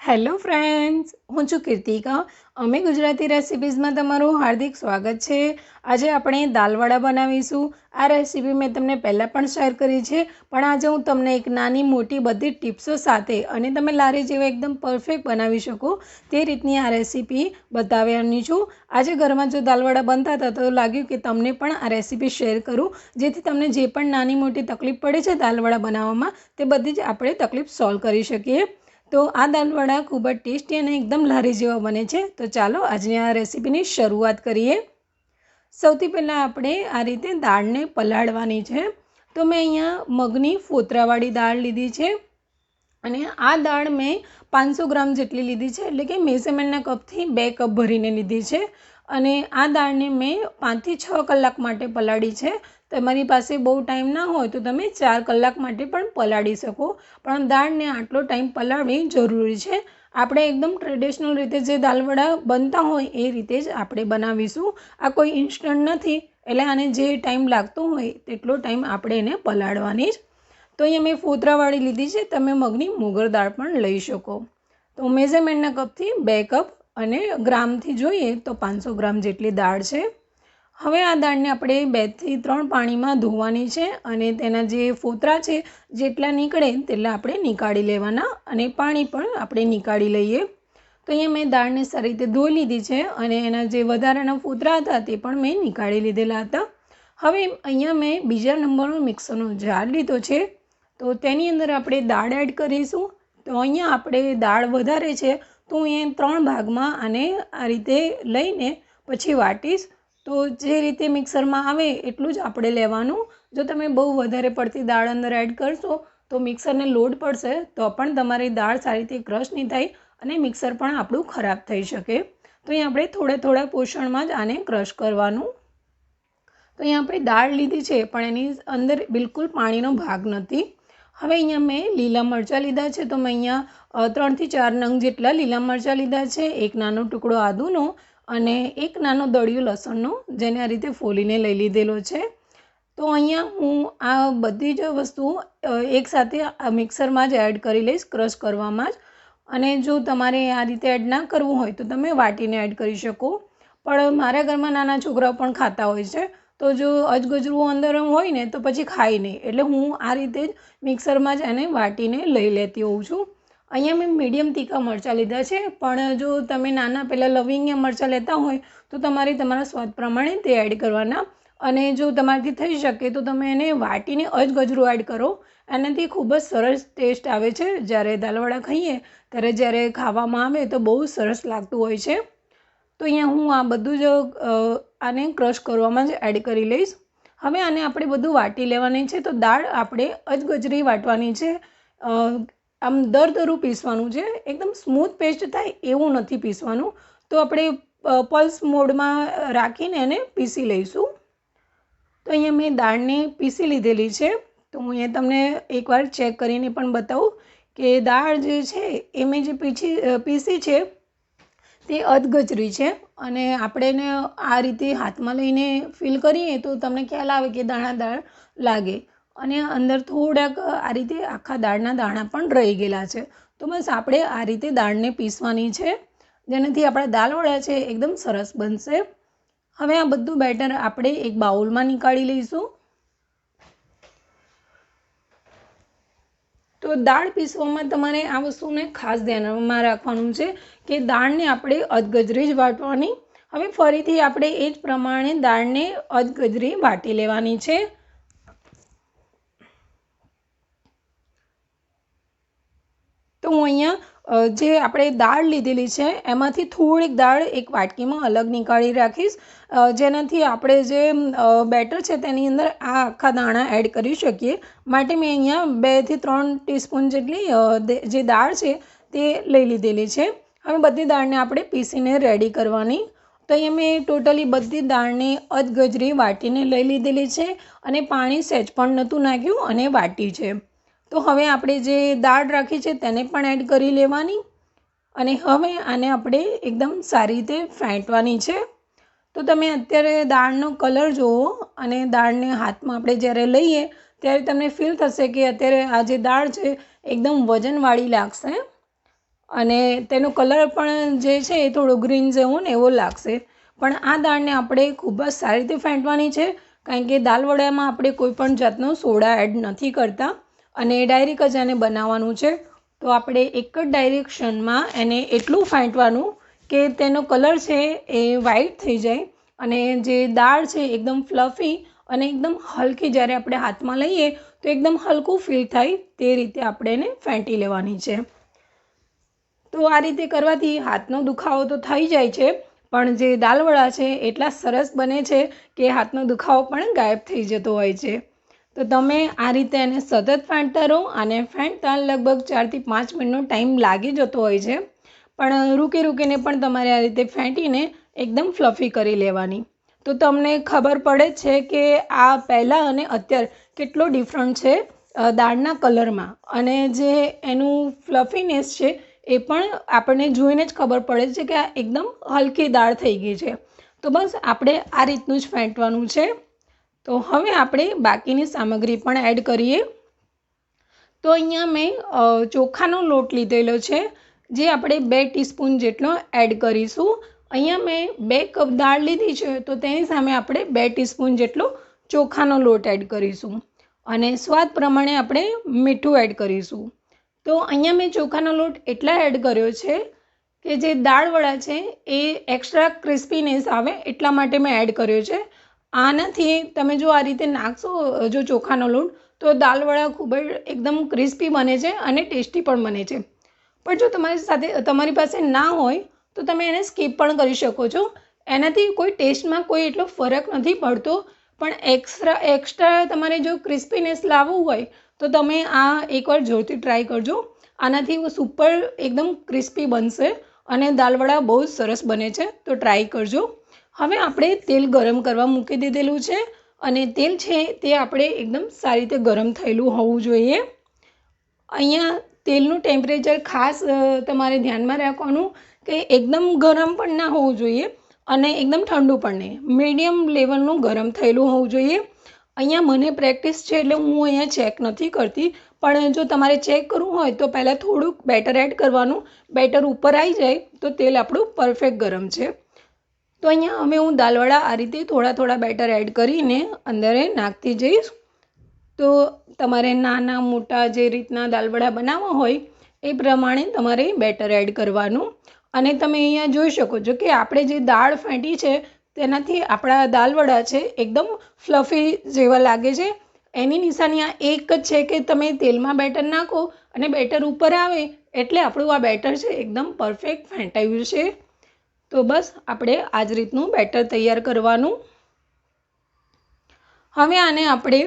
Hello friends હું છું કીર્તિકા. અમે ગુજરાતી રેસિપીઝમાં તમારું હાર્દિક સ્વાગત છે. આજે આપણે દાલવડા બનાવીશું. આ રેસીપી મેં તમને પહેલાં પણ શેર કરી છે, પણ આજે હું તમને એક નાની મોટી બધી ટિપ્સો સાથે અને તમે લારી જેવા એકદમ પરફેક્ટ બનાવી શકો તે રીતની આ રેસીપી બતાવવાની છું. આજે ઘરમાં જો દાલવડા બનતા હતા તો લાગ્યું કે તમને પણ આ રેસીપી શેર કરું. જેથી તમને જે પણ નાની મોટી તકલીફ પડે છે દાલવડા બનાવવામાં, તે બધી જ આપણે તકલીફ સોલ્વ કરી શકીએ. તો આ દાલવડા ખૂબ જ ટેસ્ટી અને એકદમ લારી જેવા બને છે. તો ચાલો આજની આ રેસીપીની શરૂઆત કરીએ. સૌથી પહેલાં આપણે આ રીતે દાળને પલાળવાની છે. તો મેં અહીંયા મગની ફોતરાવાળી દાળ લીધી છે અને આ દાળ મેં પાંચસો ગ્રામ જેટલી લીધી છે. એટલે કે મેઝરમેન્ટના કપથી બે કપ ભરીને લીધી છે અને આ દાળને મેં પાંચથી છ કલાક માટે પલાળી છે. તમારી પાસે બહુ ટાઈમ ના હોય તો તમે ચાર કલાક માટે પણ પલાળી શકો. પણ દાળને આટલો ટાઈમ પલાળવી જરૂરી છે. આપણે એકદમ ટ્રેડિશનલ રીતે જે દાલવડા બનતા હોય એ રીતે જ આપણે બનાવીશું. આ કોઈ ઇન્સ્ટન્ટ નથી. એટલે આને જે ટાઈમ લાગતો હોય તેટલો ટાઈમ આપણે એને પલાળવાની જ. તો અહીંયા મેં ફોતરાવાળી લીધી છે. તમે મગની મોગર દાળ પણ લઈ શકો. તો મેઝરમેન્ટના કપથી બે કપ અને ગ્રામથી જોઈએ તો પાંચસો ગ્રામ જેટલી દાળ છે. હવે આ દાળને આપણે બેથી ત્રણ પાણીમાં ધોવાની છે અને તેના જે ફોતરા છે, જેટલા નીકળે તેટલા આપણે નીકાળી લેવાના અને પાણી પણ આપણે નીકાળી લઈએ. તો અહીંયા મેં દાળને સારી રીતે ધોઈ લીધી છે અને એના જે વધારાના ફોતરા હતા તે પણ મેં નીકાળી લીધેલા હતા. હવે અહીંયા મેં બીજા નંબરનો મિક્સરનો જાર લીધો છે. તો તેની અંદર આપણે દાળ એડ કરીશું. તો અહીંયા આપણે દાળ વધારે છે તો હું એ ત્રણ ભાગમાં આને આ રીતે લઈને પછી વાટીશ. તો જે રીતે મિક્સરમાં આવે એટલું જ આપણે લેવાનું. જો તમે બહુ વધારે પડતી દાળ અંદર એડ કરશો, તો મિક્સરને લોડ પડશે, તો પણ તમારી દાળ સારી રીતે ક્રશ નહીં થાય અને મિક્સર પણ આપણું ખરાબ થઈ શકે. તો અહીં આપણે થોડા થોડા પોષણમાં જ આને ક્રશ કરવાનું. તો અહીંયા આપણે દાળ લીધી છે, પણ એની અંદર બિલકુલ પાણીનો ભાગ નથી. હવે અહીંયા મેં લીલા મરચાં લીધા છે, તો મેં અહીંયા ત્રણથી ચાર નંગ જેટલા લીલા મરચાં લીધા છે, એક નાનો ટુકડો આદુનો અને એક નાનો દળિયો લસણનો જેને આ રીતે ફોલીને લઈ લીધેલો છે. તો અહીંયા હું આ બધી જ વસ્તુઓ એકસાથે આ મિક્સરમાં જ એડ કરી લઈશ, ક્રશ કરવામાં જ. અને જો તમારે આ રીતે એડ ના કરવું હોય તો તમે વાટીને એડ કરી શકો. પણ મારા ઘરમાં નાના છોકરાઓ પણ ખાતા હોય છે. તો જો અજગજરું અંદર હોય ને તો પછી ખાય નહીં. એટલે હું આ રીતે જ મિક્સરમાં જ એને વાટીને લઈ લેતી હોઉં છું. અહીંયા મેં મીડિયમ તીખા મરચાં લીધા છે, પણ જો તમે નાના પહેલાં લવિંગિયા મરચાં લેતા હોય, તો તમારે તમારા સ્વાદ પ્રમાણે તે એડ કરવાના. અને જો તમારાથી થઈ શકે, તો તમે એને વાટીને અજગજરું એડ કરો. એનાથી ખૂબ જ સરસ ટેસ્ટ આવે છે. જ્યારે દાલવડા ખાઈએ, ત્યારે જ્યારે ખાવામાં આવે, તો બહુ સરસ લાગતું હોય છે. તો અહીંયા હું આ બધું જ આને ક્રશ કરવામાં જ એડ કરી લઈશ. હવે આને આપણે બધું વાટી લેવાની છે. તો દાળ આપણે અજગજરી વાટવાની છે. આમ દરદરું પીસવાનું છે. એકદમ સ્મૂથ પેસ્ટ થાય એવું નથી પીસવાનું. તો આપણે પલ્સ મોડમાં રાખીને એને પીસી લઈશું. તો અહીંયા મેં દાળને પીસી લીધેલી છે. તો હું અહીંયા તમને એકવાર ચેક કરીને પણ બતાવું કે દાળ જે છે એ મેં જે પીછી પીસી છે, તે અધગજરી છે. અને આપણે એને આ રીતે હાથમાં લઈને ફીલ કરીએ તો તમને ખ્યાલ આવે કે દાણાદાર લાગે. અને અંદર થોડાક આ રીતે આખા દાળના દાણા પણ રહી ગયેલા છે. તો બસ આપણે આ રીતે દાળને પીસવાની છે. જેનાથી આપણા દાલવડા છે એકદમ સરસ બનશે. હવે આ બધું બેટર આપણે એક બાઉલમાં નીકાળી લઈશું. તો દાળ પીસવામાં તમારે આ વસ્તુને ખાસ ધ્યાનમાં રાખવાનું છે કે દાળને આપણે અધગજરી જ વાટવાની. હવે ફરીથી આપણે એ જ પ્રમાણે દાળને અધગજરી વાટી લેવાની છે. તો હું અહીંયા જે આપણે દાળ લીધેલી છે, એમાંથી થોડીક દાળ એક વાટકીમાં અલગ નીકાળી રાખીશ. જેનાથી આપણે જે બેટર છે તેની અંદર આ આખા દાણા એડ કરી શકીએ. માટે મેં અહીંયા બેથી ત્રણ ટીસ્પૂન જેટલી જે દાળ છે તે લઈ લીધેલી છે. હવે બધી દાળને આપણે પીસીને રેડી કરવાની. તો અહીંયા મેં ટોટલી બધી દાળને અધગજરી વાટીને લઈ લીધેલી છે અને પાણી સહેજ પણ નહોતું નાખ્યું અને વાટી છે. તો હવે આપણે જે દાળ રાખી છે તેને પણ એડ કરી લેવાની અને હવે આને આપણે એકદમ સારી રીતે ફેંટવાની છે. તો તમે અત્યારે દાળનો કલર જુઓ અને દાળને હાથમાં આપણે જ્યારે લઈએ ત્યારે તમને ફીલ થશે કે અત્યારે આ જે દાળ છે એકદમ વજનવાળી લાગશે અને તેનો કલર પણ જે છે એ થોડો ગ્રીન જેવો ને એવો લાગશે. પણ આ દાળને આપણે ખૂબ જ સારી રીતે ફેંટવાની છે, કારણ કે દાલ વડામાં આપણે કોઈ પણ જાતનો સોડા એડ નથી કરતા. અને ડાયરેક્ટ જ આને બનાવવાનું છે, તો આપણે એક જ ડાયરેક્શનમાં એને એટલું ફેંટવાનું કે તેનો કલર છે એ વ્હાઈટ થઈ જાય અને જે દાળ છે એકદમ ફ્લફી અને એકદમ હલકી જ્યારે આપણે હાથમાં લઈએ, તો એકદમ હલકું ફીલ થાય તે રીતે આપણે એને ફેંટી લેવાની છે. તો આ રીતે કરવાથી હાથનો દુખાવો તો થઈ જાય છે, પણ જે દાલવડા છે એટલા સરસ બને છે કે હાથનો દુખાવો પણ ગાયબ થઈ જતો હોય છે. તો તમે આ રીતે એને સતત ફેંટતા રહો અને ફેંટતા લગભગ ચારથી પાંચ મિનિટનો ટાઈમ લાગી જતો હોય છે. પણ રૂકી રૂકીને પણ તમારે આ રીતે ફેંટીને એકદમ ફ્લફી કરી લેવાની. તો તમને ખબર પડે છે કે આ પહેલાં અને અત્યારે કેટલો ડિફરન્ટ છે દાળના કલરમાં. અને જે એનું ફ્લફીનેસ છે એ પણ આપણને જોઈને જ ખબર પડે છે કે આ એકદમ હલકી દાળ થઈ ગઈ છે. તો બસ આપણે આ રીતનું જ ફેંટવાનું છે. તો હવે આપણે બાકીની સામગ્રી પણ એડ કરીએ. તો અહીંયા મેં ચોખાનો લોટ લીધેલો છે, જે આપણે બે ટીસ્પૂન જેટલો એડ કરીશું. અહીંયા મેં બે કપ દાળ લીધી છે, તો તેની સામે આપણે બે ટીસ્પૂન જેટલો ચોખાનો લોટ એડ કરીશું. અને સ્વાદ પ્રમાણે આપણે મીઠું એડ કરીશું. તો અહીંયા મેં ચોખાનો લોટ એટલા એડ કર્યો છે કે જે દાળવડા છે, એ એક્સ્ટ્રા ક્રિસ્પીનેસ આવે એટલા માટે મેં એડ કર્યો છે. આનાથી તમે જો આ રીતે નાખશો જો ચોખાનો લોટ, તો દાલવડા ખૂબ જ એકદમ ક્રિસ્પી બને છે અને ટેસ્ટી પણ બને છે. પણ જો તમારી સાથે, તમારી પાસે ના હોય, તો તમે એને સ્કીપ પણ કરી શકો છો. એનાથી કોઈ ટેસ્ટમાં કોઈ એટલો ફરક નથી પડતો. પણ એક્સ્ટ્રા એક્સ્ટ્રા તમારે જો ક્રિસ્પીનેસ લાવવું હોય, તો તમે આ એકવાર જોરથી ટ્રાય કરજો. આનાથી સુપર એકદમ ક્રિસ્પી બનશે અને દાલવડા બહુ જ સરસ બને છે, તો ટ્રાય કરજો. હવે આપણે તેલ ગરમ કરવા મૂકી દીધેલું છે અને તેલ છે તે આપણે એકદમ સારી રીતે ગરમ થયેલું હોવું જોઈએ. અહીંયા તેલનું ટેમ્પરેચર ખાસ તમારે ધ્યાનમાં રાખવાનું કે એકદમ ગરમ પણ ના હોવું જોઈએ અને એકદમ ઠંડુ પણ નહીં. મીડિયમ લેવલનું ગરમ થયેલું હોવું જોઈએ. અહીંયા મને પ્રેક્ટિસ છે એટલે હું અહીંયા ચેક નથી કરતી, પણ જો તમારે ચેક કરવું હોય તો પહેલાં થોડુંક બેટર એડ કરવાનું. બેટર ઉપર આવી જાય તો તેલ આપણું પરફેક્ટ ગરમ છે. તો અહીંયા અમે હું દાલવડા આ રીતે થોડા થોડા બેટર એડ કરીને અંદર નાખતી જઈશ. તો તમારે નાના મોટા જે રીતના દાલવડા બનાવવા હોય એ પ્રમાણે તમારે બેટર એડ કરવાનું. અને તમે અહીંયા જોઈ શકો છો કે આપણે જે દાળ ફેંટી છે તેનાથી આપણા દાલવડા છે એકદમ ફ્લફી જેવા લાગે છે. એની નિશાની આ એક જ છે કે તમે તેલમાં બેટર નાખો અને બેટર ઉપર આવે એટલે આપણું આ બેટર છે એકદમ પરફેક્ટ ફેંટાયું છે. તો બસ આપણે આ જ રીતનું બેટર તૈયાર કરવાનું. હવે આને આપણે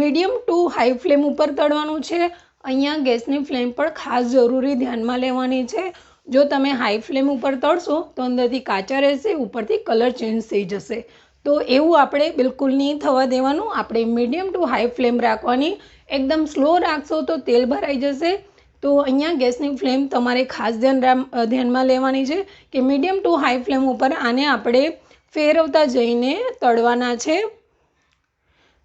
મીડિયમ ટુ હાઈ ફ્લેમ ઉપર તળવાનું છે. અહીંયા ગેસની ફ્લેમ પણ ખાસ જરૂરી ધ્યાનમાં લેવાની છે. જો તમે હાઈ ફ્લેમ ઉપર તળશો તો અંદરથી કાચા રહેશે, ઉપરથી કલર ચેન્જ થઈ જશે. તો એવું આપણે બિલકુલ નહીં થવા દેવાનું. આપણે મીડિયમ ટુ હાઈ ફ્લેમ રાખવાની. એકદમ સ્લો રાખશો તો તેલ ભરાઈ જશે. તો અહીંયા ગેસની ફ્લેમ તમારે ખાસ ધ્યાન ધ્યાનમાં લેવાની છે કે મીડિયમ ટુ હાઈ ફ્લેમ ઉપર આને આપણે ફેરવતા જઈને તળવાના છે.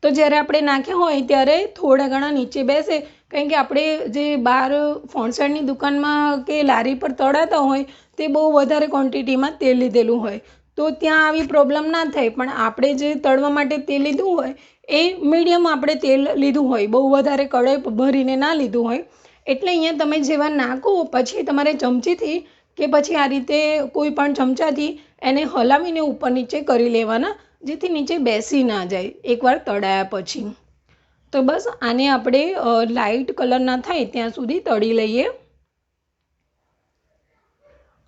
તો જ્યારે આપણે નાખ્યા હોય ત્યારે થોડા ઘણા નીચે બેસે. કારણ કે આપણે જે બહાર ફોણસાડની દુકાનમાં કે લારી પર તળાતા હોય તે બહુ વધારે ક્વોન્ટિટીમાં તેલ લીધેલું હોય. તો ત્યાં આવી પ્રોબ્લેમ ના થાય, પણ આપણે જે તળવા માટે તેલ લીધું હોય, એ મીડિયમ આપણે તેલ લીધું હોય, બહુ વધારે કડાઈ ભરીને ના લીધું હોય એટલે અહીંયા તમે જેવા નાખો, પછી તમારે ચમચીથી કે પછી આ રીતે કોઈ પણ ચમચાથી એને હલાવીને ઉપર નીચે કરી લેવાના, જેથી નીચે બેસી ના જાય, એકવાર તળાયા પછી. તો બસ આને આપણે લાઇટ કલર ના થાય ત્યાં સુધી તળી લઈએ.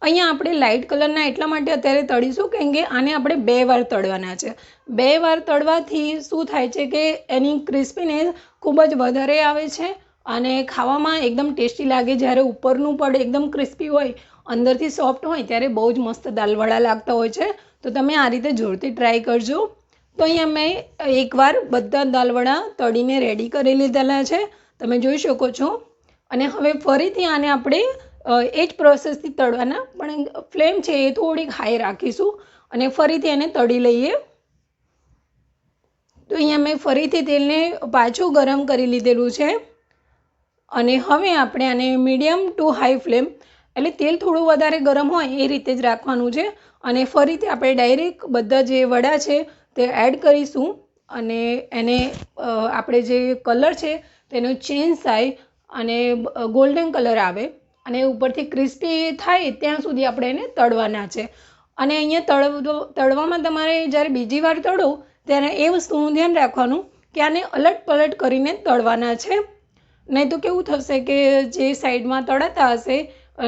અહીંયા આપણે લાઇટ કલરના એટલા માટે અત્યારે તળીશું કેમ કે આને આપણે બે વાર તળવાના છે. બે વાર તળવાથી શું થાય છે કે એની ક્રિસ્પીનેસ ખૂબ જ વધારે આવે છે. અને ખાવામાં એકદમ ટેસ્ટી લાગે. જ્યારે ઉપરનું પણ એકદમ ક્રિસ્પી હોય, અંદરથી સોફ્ટ હોય, ત્યારે બહુ જ મસ્ત દાલવડા લાગતા હોય છે. તો તમે આ રીતે જોરથી ટ્રાય કરજો. તો અહીંયા મેં એકવાર બધા દાલવડા તળીને રેડી કરી લીધેલા છે. તમે જોઈ શકો છો. અને હવે ફરીથી આને આપણે એ જ પ્રોસેસથી તળવાના. પણ ફ્લેમ છે એ થોડીક હાઈ રાખીશું. અને ફરીથી એને તળી લઈએ. તો અહીંયા મેં ફરીથી તેલને પાછું ગરમ કરી લીધેલું છે. અને હવે આપણે આને મીડિયમ ટુ હાઈ ફ્લેમ, એટલે તેલ થોડું વધારે ગરમ હોય એ રીતે જ રાખવાનું છે. અને ફરીથી આપણે ડાયરેક્ટ બધા જે વડા છે તે એડ કરીશું. અને એને આપણે જે કલર છે તેનો ચેન્જ થાય અને ગોલ્ડન કલર આવે. અને ઉપરથી ક્રિસ્પી થાય ત્યાં સુધી આપણે એને તળવાના છે. અને અહીંયા તળવો, તળવામાં તમારે જ્યારે બીજી વાર તળો, ત્યારે એ વસ્તુનું ધ્યાન રાખવાનું કે આને અલટ પલટ કરીને તળવાના છે. નહીં તો કેવું થશે કે જે સાઈડમાં તળાતા હશે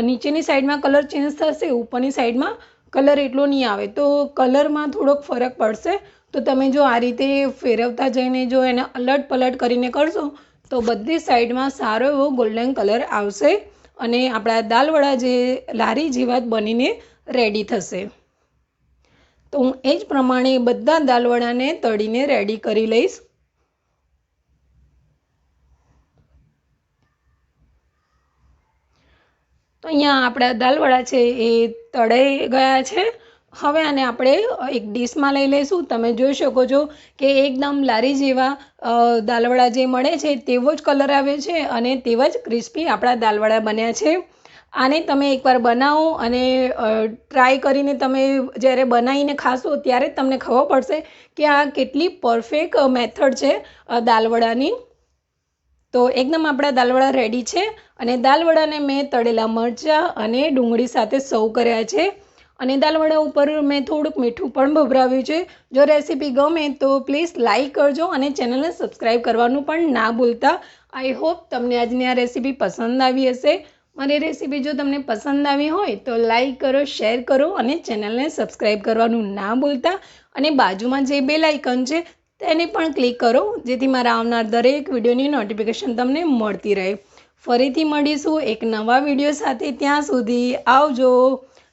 નીચેની સાઈડમાં કલર ચેન્જ થશે, ઉપરની સાઈડમાં કલર એટલો નહીં આવે. તો કલરમાં થોડોક ફરક પડશે. તો તમે જો આ રીતે ફેરવતા જઈને જો એને અલટ પલટ કરીને કરશો, તો બધી સાઈડમાં સારો એવો ગોલ્ડન કલર આવશે અને આપણા દાલવડા જે લારી જેવા બનીને રેડી થશે. તો હું એ જ પ્રમાણે બધા દાલવડાને તળીને રેડી કરી લઈશ. અહીંયા આપણા દાલવડા છે એ તળાઈ ગયા છે. હવે આને આપણે એક ડીશમાં લઈ લઈશું. તમે જોઈ શકો છો કે એકદમ લારી જેવા દાલવડા જે મળે છે તેવો જ કલર આવે છે અને તેવા જ ક્રિસ્પી આપણા દાલવડા બન્યા છે. આને તમે એકવાર બનાવો અને ટ્રાય કરીને તમે જ્યારે બનાવીને ખાશો ત્યારે તમને ખબર પડશે કે આ કેટલી પરફેક્ટ મેથડ છે દાલવડાની. તો એકદમ આપણા દાલવડા રેડી છે અને દાલવડાને મેં તળેલા મરચાં અને ડુંગળી સાથે સર્વ કર્યા છે. અને દાલવડા ઉપર મેં થોડુંક મીઠું પણ ભભરાવ્યું છે. જો રેસીપી ગમે તો પ્લીઝ લાઇક કરજો અને ચેનલને સબસ્ક્રાઈબ કરવાનું પણ ના ભૂલતા. આઈ હોપ તમને આજની આ રેસીપી પસંદ આવી હશે. મારી રેસીપી જો તમને પસંદ આવી હોય તો લાઇક કરો શેર કરો અને ચેનલને સબસ્ક્રાઈબ કરવાનું ના ભૂલતા. અને બાજુમાં જે બેલ આઇકન છે તેને પણ ક્લિક કરો, જેથી મારા આવનાર દરેક વિડીયોની નોટિફિકેશન તમને મળતી રહે. ફરીથી મળીશું એક નવા વીડિયો સાથે ત્યાં સુધી આવજો.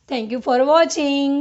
Thank you for watching